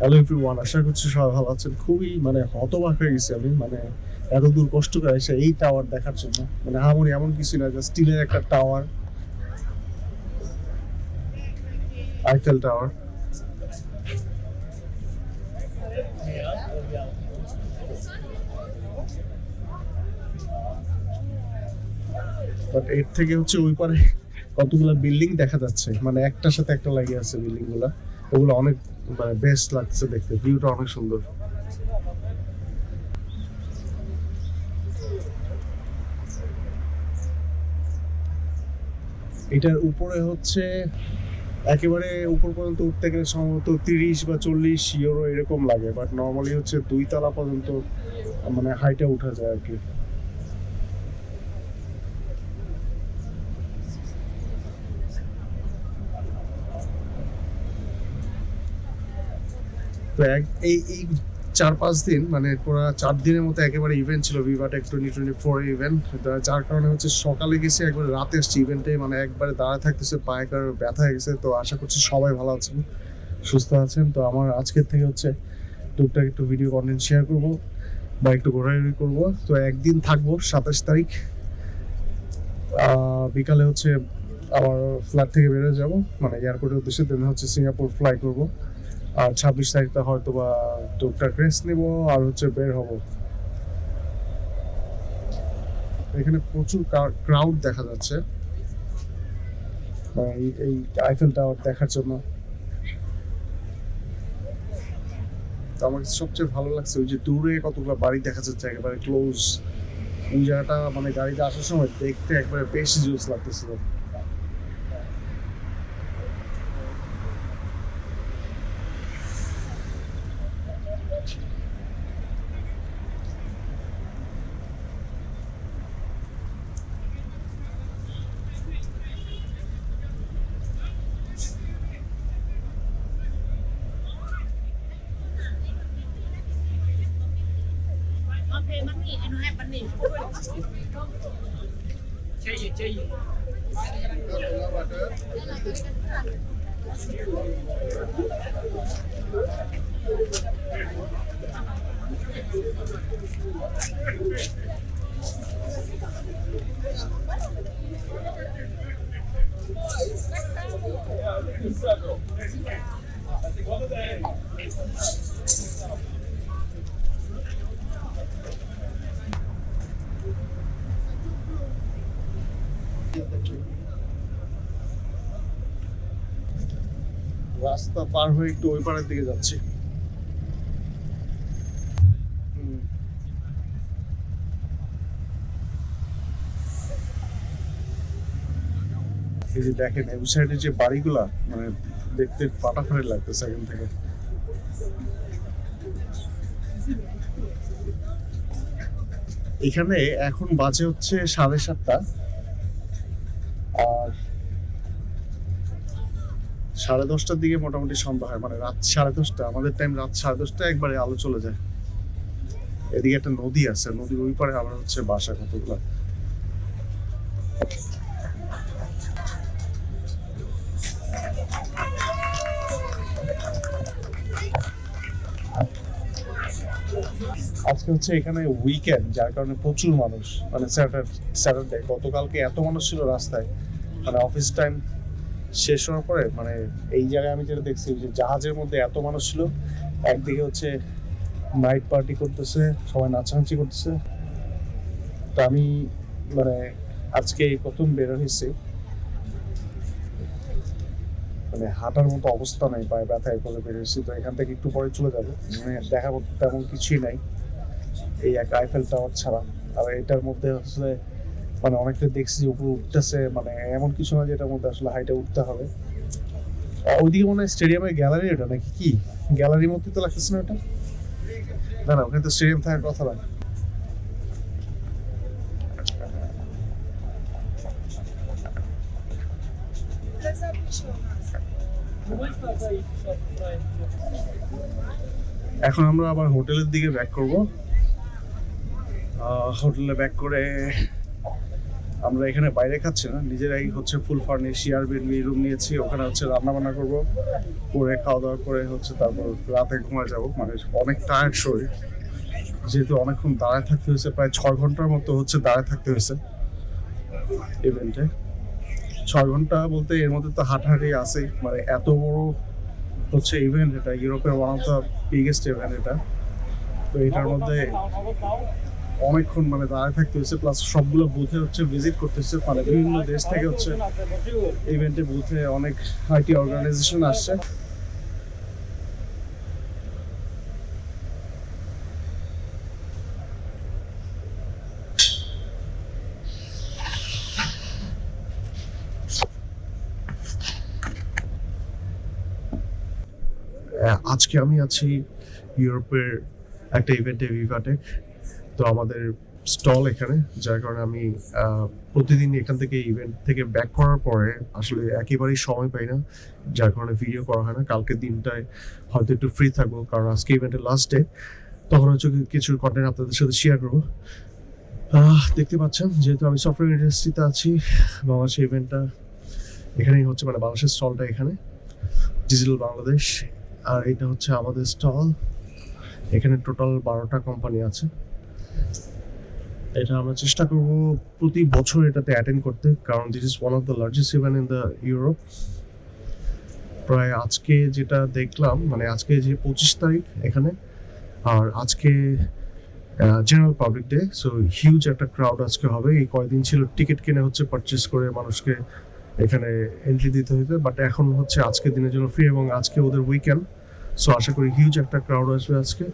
Hello everyone আশা করছি সবাই ভালো আছেন। খুবই মানে হতবাক হয়ে গেছি আমি মানে এত দূর কষ্ট করে এসে এই টাওয়ার দেখার জন্য। মানে হামনি এমন কিছু না যে স্টিলের একটা টাওয়ার আইফেল টাওয়ার বাট এর থেকে হচ্ছে ওই পারে কতগুলো বিল্ডিং দেখা যাচ্ছে। মানে একটার সাথে একটা লাগিয়ে আছে বিল্ডিংগুলা। ওগুলো অনেক মানে বেস্ট লাগছে দেখতে। ভিউটা অনেক সুন্দর। এটার উপরে হচ্ছে একেবারে উপর পর্যন্ত উঠতে গেলে সম্ভবত তিরিশ বা চল্লিশ ইউরো এরকম লাগে বাট নর্মালি হচ্ছে দুই তলা পর্যন্ত মানে হাইটে উঠা যায় আর কি। এক এই এই চার পাঁচ দিন মানে পুরো চার দিনের মতো একেবারে ইভেন্ট ছিল VivaTech twenty twenty four event যার কারণে হচ্ছে সকালে গেছে, একবারে রাতে আসছে ইভেন্টে মানে একবারে দাঁড়ায় থাকতেছে পায়ে কার ব্যথা হয়ে গেছে, তো আশা করছি সবাই ভালো আছেন, সুস্থ আছেন, তো আমার আজকের থেকে হচ্ছে টুকটাক একটু ভিডিও কন্টেন্ট শেয়ার করব, বা একটু ঘোরাঘুরি করব, তো একদিন থাকব, সাতাশ তারিখ। বিকালে হচ্ছে আমার ফ্ল্যাট থেকে বেরোয় যাব মানে এয়ারপোর্টের উদ্দেশ্যে দেন হচ্ছে সিঙ্গাপুর ফ্লাই করব। আর ছাব্বিশ তারিখটা হয়তো বা টুকটাক রেস্ট নিব আর হচ্ছে বের হব। এখানে প্রচুর ক্রাউড দেখা যাচ্ছে। মানে এই- আইফেল টাওয়ার দেখার জন্য। আমার সবচেয়ে ভালো লাগছে ওই যে দূরে কতগুলো বাড়ি দেখা যাচ্ছে একেবারে ক্লোজ ওই জায়গাটা মানে গাড়িতে আসার সময় দেখতে একবারে বেশি জুস লাগতেছিল। చెయ్యి చెయ్యి వాటర్ রাস্তা পার হয়ে একটু ওই পাড়ের দিকে যাচ্ছি। এই যে দেখেন, এই সাইডে যে বাড়িগুলা মানে দেখতে ফাটাফাটি লাগতেছে এখান থেকে। এখানে এখন বাজে হচ্ছে সাড়ে সাতটা আর সাড়ে দশটার দিকে মোটামুটি সন্ধ্যা হয়। মানে রাত সাড়ে দশটা, আমাদের টাইম রাত সাড়ে দশটা একবারে আলো চলে যায়। এদিকে একটা নদী আছে, নদীর ওই পারে আবার হচ্ছে বাসা কতগুলো। আজকে হচ্ছে এখানে উইকেন্ড যার কারণে প্রচুর মানুষ। মানে স্যাটারডে গতকালকে এত মানুষ ছিল রাস্তায়। মানে অফিস টাইম শেষ হওয়ার পরে মানে এই জায়গায় আমি যেটা দেখছি যে জাহাজের মধ্যে এত মানুষ ছিল, একদিকে হচ্ছে নাইট পার্টি করতেছে, সবাই নাচানাচি করতেছে। তো আমি মানে আজকে এই প্রথম বের হয়েছি। মানে হাঁটার মতো অবস্থা নেই, পায়ে ব্যথা করে বের হয়েছি। তো এখান থেকে একটু পরে চলে যাব। মানে মতো তেমন কিছুই নাই, এই এক আইফেল টাওয়ার ছাড়া। আর এটার মধ্যে আসলে মানে অনেকটা দেখছি যে উপরে উঠতেছে মানে এমন কিছু না যেটার মধ্যে আসলে হাইটে উঠতে হবে। ওইদিকে মনে হয় স্টেডিয়ামের গ্যালারি ওটা নাকি কি? গ্যালারির মধ্যে তো লাগতেছে না ওটা? না না, ওখানে তো স্টেডিয়াম থাকার কথা না। এখন আমরা আবার হোটেলের দিকে ব্যাক করব। হোটেলে ব্যাক করে আমরা এখানে বাইরে খাচ্ছি না, নিজেরাই হচ্ছে ফুল ফার্নিশ এয়ারবিএনবি রুম নিয়েছি, ওখানে হচ্ছে রান্না বান্না করব, করে খাওয়া দাওয়া করে হচ্ছে তারপর রাতে ঘুমায় যাব মানে অনেক টায়ার্ড শরীর। যেহেতু অনেকক্ষণ দাঁড়ায় থাকতে হয়েছে, প্রায় ছয় ঘণ্টার মতো হচ্ছে দাঁড়ায় থাকতে হয়েছে ইভেন্টে ছয় ঘণ্টা বলতে এর মধ্যে তো হাঁটাহাঁটি আছেই মানে এত বড় হচ্ছে ইভেন্ট এটা ইউরোপের one of the biggest event এটা। তো এটার মধ্যে অনেকক্ষণ মানে দাঁড়ায় থাকতে হচ্ছে প্লাস সবগুলো বুথে হচ্ছে ভিজিট করতে হচ্ছে মানে বিভিন্ন দেশ থেকে হচ্ছে ইভেন্টে বুথে অনেক আইটি অর্গানাইজেশন আসছে। আজকে আমি আছি ইউরোপের একটা ইভেন্টে ভিভাটেক তো আমাদের স্টল এখানে, যার কারণে আমি প্রতিদিন এখান থেকে ইভেন্ট থেকে ব্যাক করার পরে আসলে একেবারেই সময় পাই না। যার কারণে ভিডিও করা হয় না। কালকের দিনটায় হয়তো একটু ফ্রি থাকব, কারণ আজকে ইভেন্টের লাস্ট ডে তখন হচ্ছে কিছু কন্টেন্ট আপনাদের সাথে শেয়ার করব। দেখতে পাচ্ছেন, যেহেতু আমি সফটওয়্যার ইন্ডাস্ট্রিতে আছি বাংলাদেশের ইভেন্টটা এখানেই হচ্ছে মানে বাংলাদেশের স্টলটা এখানে ডিজিটাল বাংলাদেশ আর এটা হচ্ছে আমাদের স্টল। এখানে টোটাল বারোটা কোম্পানি আছে। এটা আমরা চেষ্টা করব প্রতি বছর এটাতে অ্যাটেন্ড করতে, কারণ this is one of the largest event in the Europe প্রায় আজকে যেটা দেখলাম মানে আজকে যে পঁচিশ তারিখ এখানে, আর আজকে general public day so huge একটা ক্রাউড আজকে হবে। এই কয়দিন ছিল টিকিট কিনে হচ্ছে পারচেস করে মানুষকে এখানে এন্ট্রি দিতে হইতে বাট এখন হচ্ছে আজকে দিনের জন্য ফ্রি এবং আজকে ওদের উইকেন্ড সো আশা করি হিউজ একটা ক্রাউড আসবে আজকে।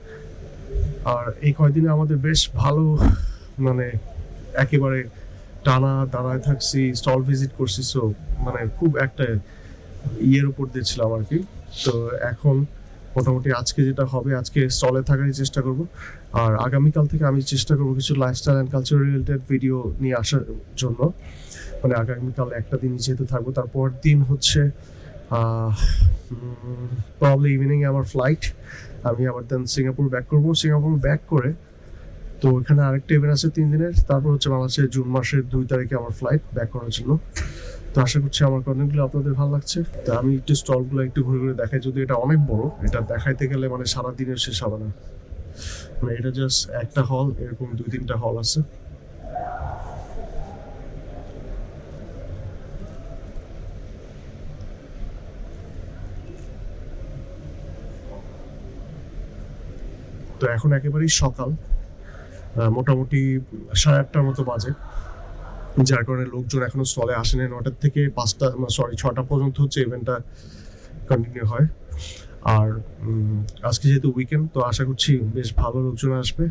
আর এই কয়দিনে আমাদের বেশ ভালো মানে একেবারে টানা দাঁড়ায় থাকছি স্টল ভিজিট করছি সো মানে খুব একটা ইয়ের উপর দিয়েছিলাম আর কি। তো এখন মোটামুটি আজকে যেটা হবে, আজকে স্টলে থাকারই চেষ্টা করব। আর আগামীকাল থেকে আমি চেষ্টা করব কিছু lifestyle and culture related video নিয়ে আসার জন্য। মানে আগামীকাল একটা দিন যেহেতু থাকব, তারপর দিন হচ্ছে প্রবলি ইভিনিং আমার ফ্লাইট আমি আবার দেন সিঙ্গাপুর ব্যাক করব। সিঙ্গাপুর ব্যাক করে তো এখানে আরেকটা ইভেন্ট আছে তিন দিনের, তারপর হচ্ছে বাংলাদেশের জুন মাসের দুই তারিখে আমার ফ্লাইট ব্যাক করার জন্য। তো আশা করছি আমার কন্টেন্টগুলো আপনাদের ভালো লাগছে। তো আমি একটু স্টলগুলো একটু ঘুরে ঘুরে দেখাই, যদি এটা অনেক বড়, এটা দেখাইতে গেলে মানে সারা দিনের শেষ হবে না। মানে এটা জাস্ট একটা হল এরকম দুই তিনটা হল আছে। তো এখন একেবারেই সকাল মোটামুটি সাড়ে আটটার মতো বাজে। যার কারণে লোকজন এখনও স্টলে আসেনি। নটার থেকে পাঁচটা সরি ছটা পর্যন্ত হচ্ছে ইভেন্টটা কন্টিনিউ হয়। আর আজকে যেহেতু উইকেন্ড তো আশা করছি বেশ ভালো লোকজন আসবে।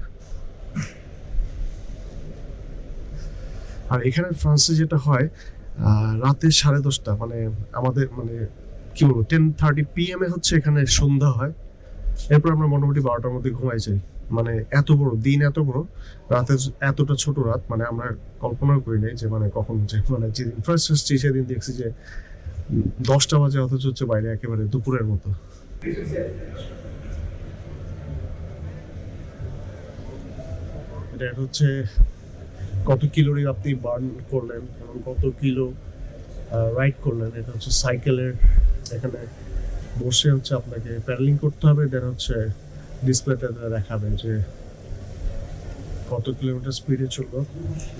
আর এখানে ফ্রান্সে যেটা হয় রাতে সাড়ে দশটা মানে আমাদের মানে কি বলব টেন থার্টি পিএম এ হচ্ছে এখানে সন্ধ্যা হয়। এরপর আমরা মোটামুটি বারোটার মধ্যে ঘুমাই যাই। মানে এত বড়, দিন এত বড়, রাতে এতটা ছোট রাত মানে আমরা কল্পনাও করি নাই যে মানে কখন যে মানে যেদিন ফার্স্ট এসেছি সেদিন দেখছি যে দশটা বাজে অথচ হচ্ছে বাইরে একেবারে দুপুরের মতো। এটা হচ্ছে কত কিলোরি আপনি বার্ন করলেন, এবং কত কিলো রাইড করলেন, এটা হচ্ছে সাইকেলের এখানে বসে হচ্ছে আপনাকে প্যাডেলিং করতে হবে দেন হচ্ছে ডিসপ্লেতে দেখাবে যে কত কিলোমিটার স্পিডে চলল।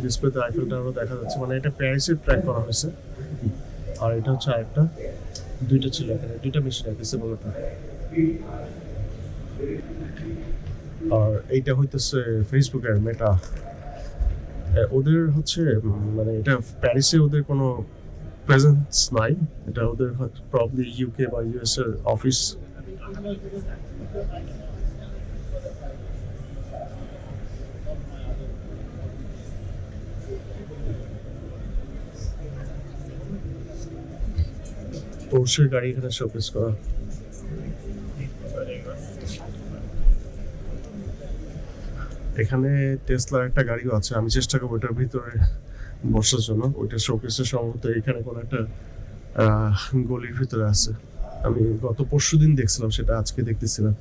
ডিসপ্লেতে আইফেল টাওয়ারও দেখা যাচ্ছে। মানে এটা প্যারিসের ট্র্যাক করা হয়েছে। আর এটা হচ্ছে আরেকটা। দুইটা ছিল এখানে। দুইটা মেশিন আছে বলতো আর এইটা হইতেছে ফেসবুকের মেটা ওদের হচ্ছে মানে এটা প্যারিসে ওদের কোনো প্রেজেন্স নাই এটা ওদের প্রবলি ইউকে বা ইউএস এর অফিস পোর্শের গাড়ি এখানে শোকেস করা এখানে টেসলার একটা গাড়িও আছে। আমি চেষ্টা করব ওটার ভিতরে বসার জন্য। ওইটা শোকেসের সম্ভবত এখানে কোনো একটা গলির ভিতরে আছে। আমি গত পরশু দিন দেখছিলাম, সেটা আজকে দেখতেছিলাম।